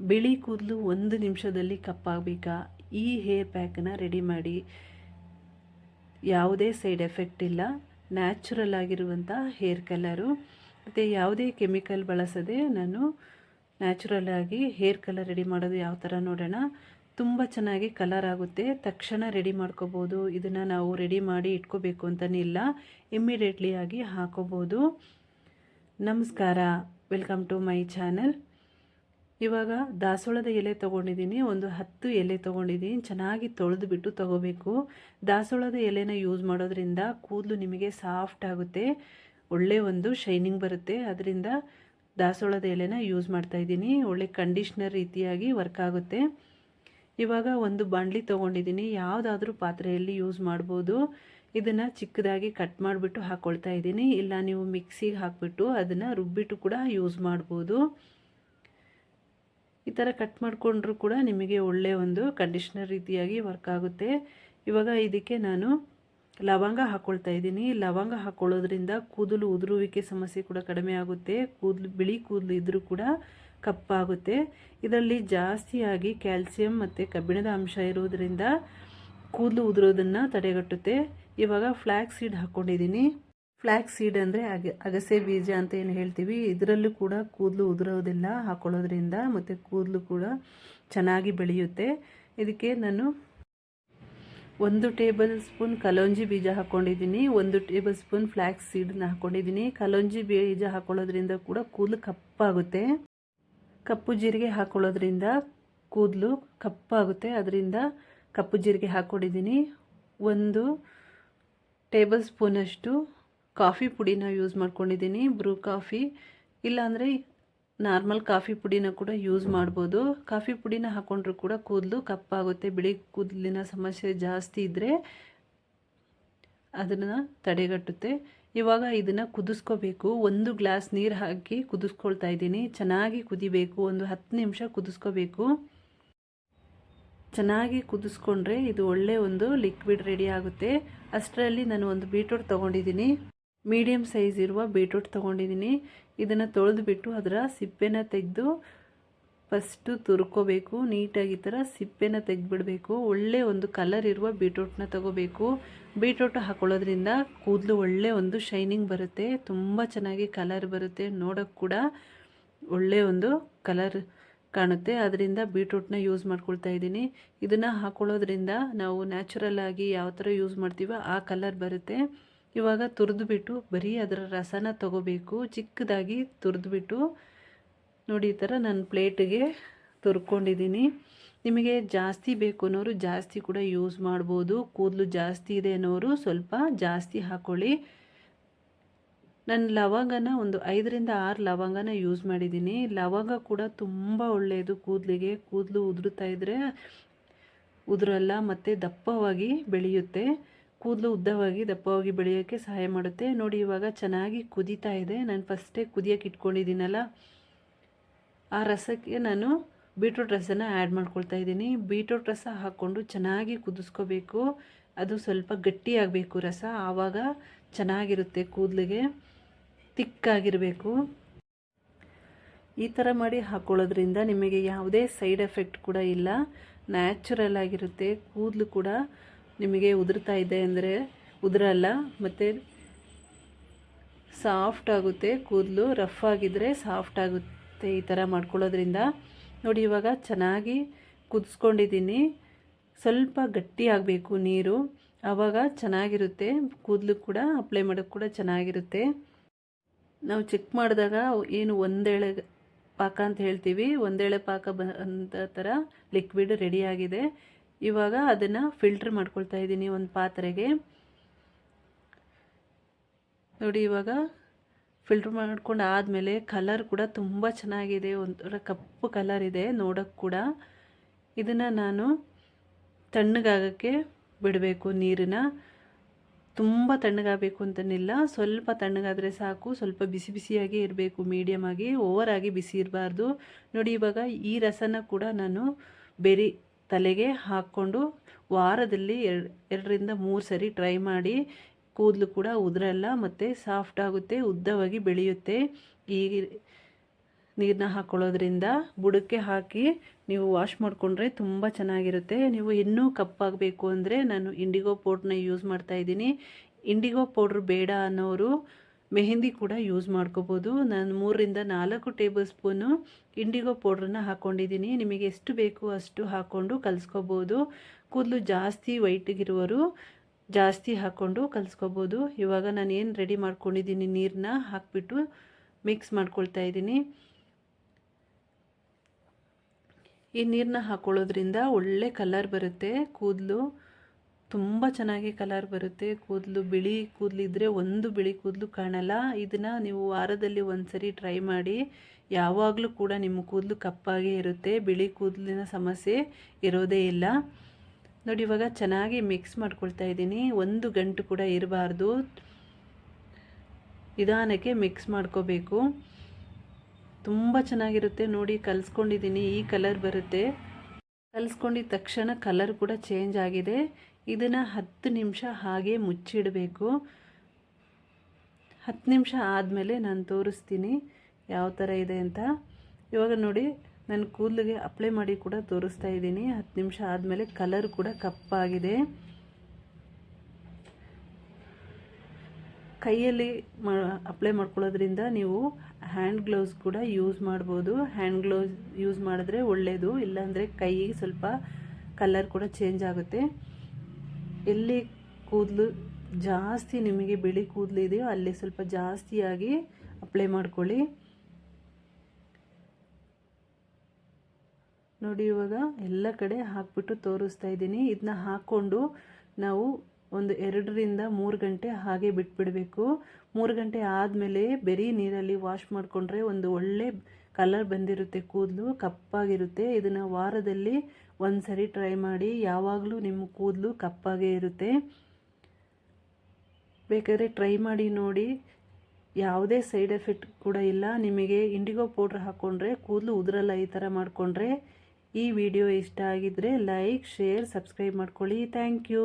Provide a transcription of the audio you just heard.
ಬಿಳಿ ಕೂದಲು ಒಂದು ನಿಮಿಷದಲ್ಲಿ ಕಪ್ಪಾಗಬೇಕಾ? ಈ ಹೇರ್ ಪ್ಯಾಕನ್ನು ರೆಡಿ ಮಾಡಿ. ಯಾವುದೇ ಸೈಡ್ ಎಫೆಕ್ಟ್ ಇಲ್ಲ. ನ್ಯಾಚುರಲ್ ಆಗಿರುವಂಥ ಹೇರ್ ಕಲರು. ಮತ್ತು ಯಾವುದೇ ಕೆಮಿಕಲ್ ಬಳಸದೆ ನಾನು ನ್ಯಾಚುರಲ್ ಆಗಿ ಹೇರ್ ಕಲರ್ ರೆಡಿ ಮಾಡೋದು ಯಾವ ಥರ ನೋಡೋಣ. ತುಂಬ ಚೆನ್ನಾಗಿ ಕಲರ್ ಆಗುತ್ತೆ. ತಕ್ಷಣ ರೆಡಿ ಮಾಡ್ಕೋಬೋದು. ಇದನ್ನು ನಾವು ರೆಡಿ ಮಾಡಿ ಇಟ್ಕೋಬೇಕು ಇಲ್ಲ. ಇಮ್ಮಿಡಿಯೇಟ್ಲಿ ಆಗಿ ಹಾಕೋಬೋದು. ನಮಸ್ಕಾರ. Welcome to my channel. ಇವಾಗ ದಾಸವಾಳದ ಎಲೆ ತೊಗೊಂಡಿದ್ದೀನಿ, ಒಂದು ಹತ್ತು ಎಲೆ ತೊಗೊಂಡಿದ್ದೀನಿ, ಚೆನ್ನಾಗಿ ತೊಳೆದು ಬಿಟ್ಟು ತೊಗೋಬೇಕು. ದಾಸವಾಳದ ಎಲೆನ ಯೂಸ್ ಮಾಡೋದ್ರಿಂದ ಕೂದಲು ನಿಮಗೆ ಸಾಫ್ಟ್ ಆಗುತ್ತೆ, ಒಳ್ಳೆ ಒಂದು ಶೈನಿಂಗ್ ಬರುತ್ತೆ. ಅದರಿಂದ ದಾಸವಾಳದ ಎಲೆನ ಯೂಸ್ ಮಾಡ್ತಾ ಇದ್ದೀನಿ, ಒಳ್ಳೆ ಕಂಡೀಷ್ನರ್ ರೀತಿಯಾಗಿ ವರ್ಕ್ ಆಗುತ್ತೆ. ಇವಾಗ ಒಂದು ಬಾಣಲಿ ತೊಗೊಂಡಿದ್ದೀನಿ, ಯಾವುದಾದ್ರೂ ಪಾತ್ರೆಯಲ್ಲಿ ಯೂಸ್ ಮಾಡ್ಬೋದು. ಇದನ್ನು ಚಿಕ್ಕದಾಗಿ ಕಟ್ ಮಾಡಿಬಿಟ್ಟು ಹಾಕ್ಕೊಳ್ತಾ ಇದ್ದೀನಿ. ಇಲ್ಲ, ನೀವು ಮಿಕ್ಸಿಗೆ ಹಾಕಿಬಿಟ್ಟು ಅದನ್ನು ರುಬ್ಬಿಟ್ಟು ಕೂಡ ಯೂಸ್ ಮಾಡ್ಬೋದು. ಈ ಥರ ಕಟ್ ಮಾಡಿಕೊಂಡ್ರೂ ಕೂಡ ನಿಮಗೆ ಒಳ್ಳೆಯ ಒಂದು ಕಂಡೀಷ್ನರ್ ರೀತಿಯಾಗಿ ವರ್ಕ್ ಆಗುತ್ತೆ. ಇವಾಗ ಇದಕ್ಕೆ ನಾನು ಲವಂಗ ಹಾಕ್ಕೊಳ್ತಾ ಇದ್ದೀನಿ. ಲವಂಗ ಹಾಕ್ಕೊಳ್ಳೋದ್ರಿಂದ ಕೂದಲು ಉದುರುವಿಕೆ ಸಮಸ್ಯೆ ಕೂಡ ಕಡಿಮೆ ಆಗುತ್ತೆ. ಕೂದಲು, ಬಿಳಿ ಕೂದಲು ಇದ್ದರೂ ಕೂಡ ಕಪ್ಪಾಗುತ್ತೆ. ಇದರಲ್ಲಿ ಜಾಸ್ತಿಯಾಗಿ ಕ್ಯಾಲ್ಸಿಯಂ ಮತ್ತು ಕಬ್ಬಿಣದ ಅಂಶ ಇರುವುದರಿಂದ ಕೂದಲು ಉದುರೋದನ್ನು ತಡೆಗಟ್ಟುತ್ತೆ. ಇವಾಗ ಫ್ಲ್ಯಾಕ್ ಸೀಡ್ ಹಾಕ್ಕೊಂಡಿದ್ದೀನಿ ಫ್ಲ್ಯಾಕ್ ಸೀಡ್ ಅಂದರೆ ಅಗ ಅಗಸೆ ಬೀಜ ಅಂತ ಏನು ಹೇಳ್ತೀವಿ, ಇದರಲ್ಲೂ ಕೂಡ ಕೂದಲು ಉದುರೋದಿಲ್ಲ, ಹಾಕೊಳ್ಳೋದ್ರಿಂದ ಮತ್ತು ಕೂದಲು ಕೂಡ ಚೆನ್ನಾಗಿ ಬೆಳೆಯುತ್ತೆ. ಇದಕ್ಕೆ ನಾನು ಒಂದು ಟೇಬಲ್ ಸ್ಪೂನ್ ಕಲೋಂಜಿ ಬೀಜ ಹಾಕ್ಕೊಂಡಿದ್ದೀನಿ ಒಂದು ಟೇಬಲ್ ಸ್ಪೂನ್ ಫ್ಲ್ಯಾಕ್ಸ್ ಸೀಡನ್ನ ಹಾಕ್ಕೊಂಡಿದ್ದೀನಿ ಕಲೋಂಜಿ ಬೀಜ ಹಾಕೊಳ್ಳೋದ್ರಿಂದ ಕೂಡ ಕೂದಲು ಕಪ್ಪಾಗುತ್ತೆ. ಕಪ್ಪು ಜೀರಿಗೆ ಹಾಕ್ಕೊಳ್ಳೋದ್ರಿಂದ ಕೂದಲು ಕಪ್ಪಾಗುತ್ತೆ. ಅದರಿಂದ ಕಪ್ಪು ಜೀರಿಗೆ ಹಾಕ್ಕೊಂಡಿದ್ದೀನಿ ಒಂದು ಟೇಬಲ್ ಸ್ಪೂನಷ್ಟು ಕಾಫಿ ಪುಡಿನ ಯೂಸ್ ಮಾಡ್ಕೊಂಡಿದ್ದೀನಿ. Bru coffee. ಇಲ್ಲಾಂದರೆ ನಾರ್ಮಲ್ ಕಾಫಿ ಪುಡಿನ ಕೂಡ ಯೂಸ್ ಮಾಡ್ಬೋದು. ಕಾಫಿ ಪುಡಿನ ಹಾಕ್ಕೊಂಡ್ರೂ ಕೂಡ ಕೂದಲು ಕಪ್ಪಾಗುತ್ತೆ. ಬಿಳಿ ಕೂದಲಿನ ಸಮಸ್ಯೆ ಜಾಸ್ತಿ ಇದ್ದರೆ ಅದನ್ನು ತಡೆಗಟ್ಟುತ್ತೆ. ಇವಾಗ ಇದನ್ನು ಕುದಿಸ್ಕೋಬೇಕು. ಒಂದು ಗ್ಲಾಸ್ ನೀರು ಹಾಕಿ ಕುದಿಸ್ಕೊಳ್ತಾ ಇದ್ದೀನಿ. ಚೆನ್ನಾಗಿ ಕುದಿಬೇಕು. ಒಂದು ಹತ್ತು ನಿಮಿಷ ಕುದಿಸ್ಕೋಬೇಕು. ಚೆನ್ನಾಗಿ ಕುದಿಸ್ಕೊಂಡ್ರೆ ಇದು ಒಳ್ಳೆ ಒಂದು ಲಿಕ್ವಿಡ್ ರೆಡಿ ಆಗುತ್ತೆ. ಅಷ್ಟರಲ್ಲಿ ನಾನು ಒಂದು ಬೀಟ್ರೂಟ್ ತೊಗೊಂಡಿದ್ದೀನಿ. ಮೀಡಿಯಮ್ ಸೈಜ್ ಇರುವ ಬೀಟ್ರೂಟ್ ತೊಗೊಂಡಿದ್ದೀನಿ. ಇದನ್ನು ತೊಳೆದುಬಿಟ್ಟು ಅದರ ಸಿಪ್ಪೆನ ತೆಗೆದು ಫಸ್ಟು ತುರ್ಕೋಬೇಕು. ನೀಟಾಗಿ ಈ ಥರ ಸಿಪ್ಪೆನ ತೆಗೆದುಬಿಡಬೇಕು. ಒಳ್ಳೆ ಒಂದು ಕಲರ್ ಇರುವ ಬೀಟ್ರೂಟ್ನ ತಗೋಬೇಕು. ಬೀಟ್ರೂಟ್ ಹಾಕೊಳ್ಳೋದ್ರಿಂದ ಕೂದಲು ಒಳ್ಳೆ ಒಂದು ಶೈನಿಂಗ್ ಬರುತ್ತೆ. ತುಂಬ ಚೆನ್ನಾಗಿ ಕಲರ್ ಬರುತ್ತೆ. ನೋಡೋಕ್ಕೆ ಕೂಡ ಒಳ್ಳೆ ಒಂದು ಕಲರ್ ಕಾಣುತ್ತೆ. ಅದರಿಂದ ಬೀಟ್ರೂಟ್ನ ಯೂಸ್ ಮಾಡ್ಕೊಳ್ತಾ ಇದ್ದೀನಿ. ಇದನ್ನು ಹಾಕೊಳ್ಳೋದ್ರಿಂದ ನಾವು ನ್ಯಾಚುರಲ್ ಆಗಿ ಯಾವ ಥರ ಯೂಸ್ ಮಾಡ್ತೀವೋ ಆ ಕಲರ್ ಬರುತ್ತೆ. ಇವಾಗ ತುರಿದ್ಬಿಟ್ಟು ಬರೀ ಅದರ ರಸನ ತಗೋಬೇಕು, ಚಿಕ್ಕದಾಗಿ ತುರಿದ್ಬಿಟ್ಟು ನೋಡಿ ಈ ಥರ ನಾನು ಪ್ಲೇಟಿಗೆ ತುರ್ಕೊಂಡಿದ್ದೀನಿ. ನಿಮಗೆ ಜಾಸ್ತಿ ಬೇಕು ಅನ್ನೋರು ಜಾಸ್ತಿ ಕೂಡ ಯೂಸ್ ಮಾಡ್ಬೋದು. ಕೂದಲು ಜಾಸ್ತಿ ಇದೆ ಅನ್ನೋರು ಸ್ವಲ್ಪ ಜಾಸ್ತಿ ಹಾಕ್ಕೊಳ್ಳಿ ನಾನು ಲವಂಗನ ಒಂದು ಐದರಿಂದ ಆರು ಲವಂಗನ ಯೂಸ್ ಮಾಡಿದ್ದೀನಿ. ಲವಂಗ ಕೂಡ ತುಂಬ ಒಳ್ಳೆಯದು ಕೂದಲಿಗೆ. ಕೂದಲು ಉದುರುತ್ತಾ ಇದ್ದರೆ ಉದುರಲ್ಲ, ಮತ್ತು ದಪ್ಪವಾಗಿ ಬೆಳೆಯುತ್ತೆ. ಕೂದಲು ಉದ್ದವಾಗಿ ದಪ್ಪವಾಗಿ ಬೆಳೆಯೋಕ್ಕೆ ಸಹಾಯ ಮಾಡುತ್ತೆ. ನೋಡಿ, ಇವಾಗ ಚೆನ್ನಾಗಿ ಕುದೀತಾ ಇದೆ. ನಾನು ಫಸ್ಟೇ ಕುದಿಯೋಕೆ ಇಟ್ಕೊಂಡಿದ್ದೀನಲ್ಲ, ಆ ರಸಕ್ಕೆ ನಾನು ಬೀಟ್ರೂಟ್ ರಸನ ಆ್ಯಡ್ ಮಾಡ್ಕೊಳ್ತಾ ಇದ್ದೀನಿ. ಬೀಟ್ರೂಟ್ ರಸ ಹಾಕ್ಕೊಂಡು ಚೆನ್ನಾಗಿ ಕುದಿಸ್ಕೋಬೇಕು. ಅದು ಸ್ವಲ್ಪ ಗಟ್ಟಿಯಾಗಬೇಕು ರಸ. ಆವಾಗ ಚೆನ್ನಾಗಿರುತ್ತೆ ಕೂದಲಿಗೆ, ತಿಕ್ಕಾಗಿರಬೇಕು. ಈ ಥರ ಮಾಡಿ ಹಾಕ್ಕೊಳ್ಳೋದ್ರಿಂದ ನಿಮಗೆ ಯಾವುದೇ ಸೈಡ್ ಎಫೆಕ್ಟ್ ಕೂಡ ಇಲ್ಲ. ನ್ಯಾಚುರಲ್ ಆಗಿರುತ್ತೆ. ಕೂದಲು ಕೂಡ ನಿಮಗೆ ಉದುರ್ತಾ ಇದೆ ಅಂದರೆ ಉದುರಲ್ಲ, ಮತ್ತು ಸಾಫ್ಟ್ ಆಗುತ್ತೆ, ಕೂದಲು ರಫ್ ಆಗಿದ್ದರೆ ಸಾಫ್ಟ್ ಆಗುತ್ತೆ ಈ ಥರ ಮಾಡ್ಕೊಳ್ಳೋದ್ರಿಂದ. ನೋಡಿ, ಇವಾಗ ಚೆನ್ನಾಗಿ ಕುದಿಸ್ಕೊಂಡಿದ್ದೀನಿ. ಸ್ವಲ್ಪ ಗಟ್ಟಿ ಆಗಬೇಕು ನೀರು. ಆವಾಗ ಚೆನ್ನಾಗಿರುತ್ತೆ, ಕೂದಲು ಕೂಡ ಅಪ್ಲೈ ಮಾಡೋಕ್ಕೆ ಕೂಡ ಚೆನ್ನಾಗಿರುತ್ತೆ. ನಾವು ಚೆಕ್ ಮಾಡಿದಾಗ ಏನು ಒಂದೇಳೆ ಪಾಕ ಅಂತ ಹೇಳ್ತೀವಿ. ಒಂದೇಳೆ ಪಾಕ ಬಂದ ಥರ ಲಿಕ್ವಿಡ್ ರೆಡಿಯಾಗಿದೆ ಇವಾಗ ಅದನ್ನು ಫಿಲ್ಟ್ರ್ ಮಾಡ್ಕೊಳ್ತಾ ಇದ್ದೀನಿ ಒಂದು ಪಾತ್ರೆಗೆ. ನೋಡಿ ಇವಾಗ ಫಿಲ್ಟ್ರ್ ಮಾಡ್ಕೊಂಡು ಆದಮೇಲೆ ಕಲರ್ ಕೂಡ ತುಂಬ ಚೆನ್ನಾಗಿದೆ, ಒಂಥರ ಕಪ್ಪು ಕಲರ್ ಇದೆ ನೋಡೋಕ್ಕೆ ಕೂಡ. ಇದನ್ನು ನಾನು ತಣ್ಣಗಾಗಕ್ಕೆ ಬಿಡಬೇಕು ನೀರನ್ನ ತುಂಬ ತಣ್ಣಗಾಗಬೇಕು ಅಂತನಿಲ್ಲ, ಸ್ವಲ್ಪ ತಣ್ಣಗಾದರೆ ಸಾಕು, ಸ್ವಲ್ಪ ಬಿಸಿ ಬಿಸಿಯಾಗಿ ಇರಬೇಕು ಮೀಡಿಯಮ್ ಆಗಿ ಓವರಾಗಿ ಬಿಸಿ ಇರಬಾರ್ದು. ನೋಡಿ ಇವಾಗ ಈ ರಸನ ಕೂಡ ನಾನು ಬೆರಿ ತಲೆಗೆ ಹಾಕ್ಕೊಂಡು ವಾರದಲ್ಲಿ ಎರಡು, ಎರಡರಿಂದ ಮೂರು ಸರಿ ಟ್ರೈ ಮಾಡಿ ಕೂದಲು ಕೂಡ ಉದುರಲ್ಲ, ಮತ್ತು ಸಾಫ್ಟ್ ಆಗುತ್ತೆ, ಉದ್ದವಾಗಿ ಬೆಳೆಯುತ್ತೆ. ಈ ನೀರನ್ನ ಹಾಕ್ಕೊಳ್ಳೋದ್ರಿಂದ ಬುಡಕ್ಕೆ ಹಾಕಿ ನೀವು ವಾಶ್ ಮಾಡಿಕೊಂಡ್ರೆ ತುಂಬ ಚೆನ್ನಾಗಿರುತ್ತೆ. ನೀವು ಇನ್ನೂ ಕಪ್ಪಾಗಬೇಕು ಅಂದರೆ ನಾನು ಇಂಡಿಗೋ ಪೌಡ್ರನ್ನ ಯೂಸ್ ಮಾಡ್ತಾಯಿದ್ದೀನಿ ಇಂಡಿಗೋ ಪೌಡ್ರ್ ಬೇಡ ಅನ್ನೋರು ಮೆಹಂದಿ ಕೂಡ ಯೂಸ್ ಮಾಡ್ಕೋಬೋದು. ನಾನು ಮೂರರಿಂದ ನಾಲ್ಕು ಟೇಬಲ್ ಸ್ಪೂನು ಇಂಡಿಗೋ ಪೌಡ್ರನ್ನ ಹಾಕ್ಕೊಂಡಿದ್ದೀನಿ ನಿಮಗೆ ಎಷ್ಟು ಬೇಕು ಅಷ್ಟು ಹಾಕ್ಕೊಂಡು ಕಲಿಸ್ಕೋಬೋದು. ಕೂದಲು ಜಾಸ್ತಿ ವೈಟಿಗಿರುವರು ಜಾಸ್ತಿ ಹಾಕ್ಕೊಂಡು ಕಲಿಸ್ಕೋಬೋದು. ಇವಾಗ ನಾನು ಏನು ರೆಡಿ ಮಾಡ್ಕೊಂಡಿದ್ದೀನಿ ನೀರನ್ನ ಹಾಕ್ಬಿಟ್ಟು ಮಿಕ್ಸ್ ಮಾಡ್ಕೊಳ್ತಾ ಇದ್ದೀನಿ. ಈ ನೀರನ್ನ ಹಾಕ್ಕೊಳ್ಳೋದ್ರಿಂದ ಒಳ್ಳೆ ಕಲರ್ ಬರುತ್ತೆ ಕೂದಲು. ತುಂಬ ಚೆನ್ನಾಗಿ ಕಲರ್ ಬರುತ್ತೆ. ಕೂದಲು ಬಿಳಿ ಕೂದಲಿದ್ರೆ ಒಂದು ಬಿಳಿ ಕೂದಲು ಕಾಣಲ್ಲ. ಇದನ್ನು ನೀವು ವಾರದಲ್ಲಿ ಒಂದು ಸರಿ ಟ್ರೈ ಮಾಡಿ. ಯಾವಾಗಲೂ ಕೂಡ ನಿಮ್ಮ ಕೂದಲು ಕಪ್ಪಾಗೇ ಇರುತ್ತೆ. ಬಿಳಿ ಕೂದಲಿನ ಸಮಸ್ಯೆ ಇರೋದೇ ಇಲ್ಲ. ನೋಡಿ, ಇವಾಗ ಚೆನ್ನಾಗಿ ಮಿಕ್ಸ್ ಮಾಡ್ಕೊಳ್ತಾ ಇದ್ದೀನಿ. ಒಂದು ಗಂಟು ಕೂಡ ಇರಬಾರ್ದು. ನಿಧಾನಕ್ಕೆ ಮಿಕ್ಸ್ ಮಾಡ್ಕೋಬೇಕು. ತುಂಬ ಚೆನ್ನಾಗಿರುತ್ತೆ. ನೋಡಿ, ಕಲಿಸ್ಕೊಂಡಿದ್ದೀನಿ. ಈ ಕಲರ್ ಬರುತ್ತೆ. ಕಲಿಸ್ಕೊಂಡಿದ ತಕ್ಷಣ ಕಲರ್ ಕೂಡ ಚೇಂಜ್ ಆಗಿದೆ. ಇದನ್ನು ಹತ್ತು ನಿಮಿಷ ಹಾಗೆ ಮುಚ್ಚಿಡಬೇಕು. ಹತ್ತು ನಿಮಿಷ ಆದಮೇಲೆ ನಾನು ತೋರಿಸ್ತೀನಿ ಯಾವ ಥರ ಇದೆ ಅಂತ. ಇವಾಗ ನೋಡಿ, ನಾನು ಕೂದಲಿಗೆ ಅಪ್ಲೈ ಮಾಡಿ ಕೂಡ ತೋರಿಸ್ತಾ ಇದ್ದೀನಿ. ಹತ್ತು ನಿಮಿಷ ಆದಮೇಲೆ ಕಲರ್ ಕೂಡ ಕಪ್ಪಾಗಿದೆ. ಕೈಯಲ್ಲಿ ಮಾ ಅಪ್ಲೈ ಮಾಡ್ಕೊಳ್ಳೋದ್ರಿಂದ ನೀವು ಹ್ಯಾಂಡ್ ಗ್ಲೌಸ್ ಕೂಡ ಯೂಸ್ ಮಾಡ್ಬೋದು. ಹ್ಯಾಂಡ್ ಗ್ಲೌಸ್ ಯೂಸ್ ಮಾಡಿದ್ರೆ ಒಳ್ಳೆಯದು ಇಲ್ಲಾಂದರೆ ಕೈಗೆ ಸ್ವಲ್ಪ ಕಲರ್ ಕೂಡ ಚೇಂಜ್ ಆಗುತ್ತೆ. ಎಲ್ಲಿ ಕೂದಲು ಜಾಸ್ತಿ ನಿಮಗೆ ಬಿಳಿ ಕೂದಲು ಇದೆಯೋ ಅಲ್ಲಿ ಸ್ವಲ್ಪ ಜಾಸ್ತಿಯಾಗಿ ಅಪ್ಲೈ ಮಾಡ್ಕೊಳ್ಳಿ. ನೋಡಿ ಇವಾಗ ಎಲ್ಲ ಕಡೆ ಹಾಕ್ಬಿಟ್ಟು ತೋರಿಸ್ತಾ ಇದ್ದೀನಿ. ಇದನ್ನ ಹಾಕ್ಕೊಂಡು ನಾವು ಒಂದು ಎರಡರಿಂದ ಮೂರು ಗಂಟೆ ಹಾಗೆ ಬಿಟ್ಬಿಡಬೇಕು. ಮೂರು ಗಂಟೆ ಆದಮೇಲೆ ಬರೀ ನೀರಲ್ಲಿ ವಾಶ್ ಮಾಡಿಕೊಂಡ್ರೆ ಒಂದು ಒಳ್ಳೆ ಕಲರ್ ಬಂದಿರುತ್ತೆ ಕೂದಲು, ಕಪ್ಪಾಗಿರುತ್ತೆ. ಇದನ್ನು ವಾರದಲ್ಲಿ ಒಂದು ಸರಿ ಟ್ರೈ ಮಾಡಿ. ಯಾವಾಗಲೂ ನಿಮ್ಮ ಕೂದಲು ಕಪ್ಪಾಗೇ ಇರುತ್ತೆ. ಬೇಕಾದರೆ ಟ್ರೈ ಮಾಡಿ ನೋಡಿ. ಯಾವುದೇ ಸೈಡ್ ಎಫೆಕ್ಟ್ ಕೂಡ ಇಲ್ಲ. ನಿಮಗೆ ಇಂಡಿಗೋ ಪೌಡ್ರ್ ಹಾಕ್ಕೊಂಡ್ರೆ ಕೂದಲು ಉದುರಲ್ಲ ಈ ಥರ ಮಾಡಿಕೊಂಡ್ರೆ ಈ ವಿಡಿಯೋ ಇಷ್ಟ ಆಗಿದ್ದರೆ ಲೈಕ್, ಶೇರ್, ಸಬ್ಸ್ಕ್ರೈಬ್ ಮಾಡ್ಕೊಳ್ಳಿ. Thank you.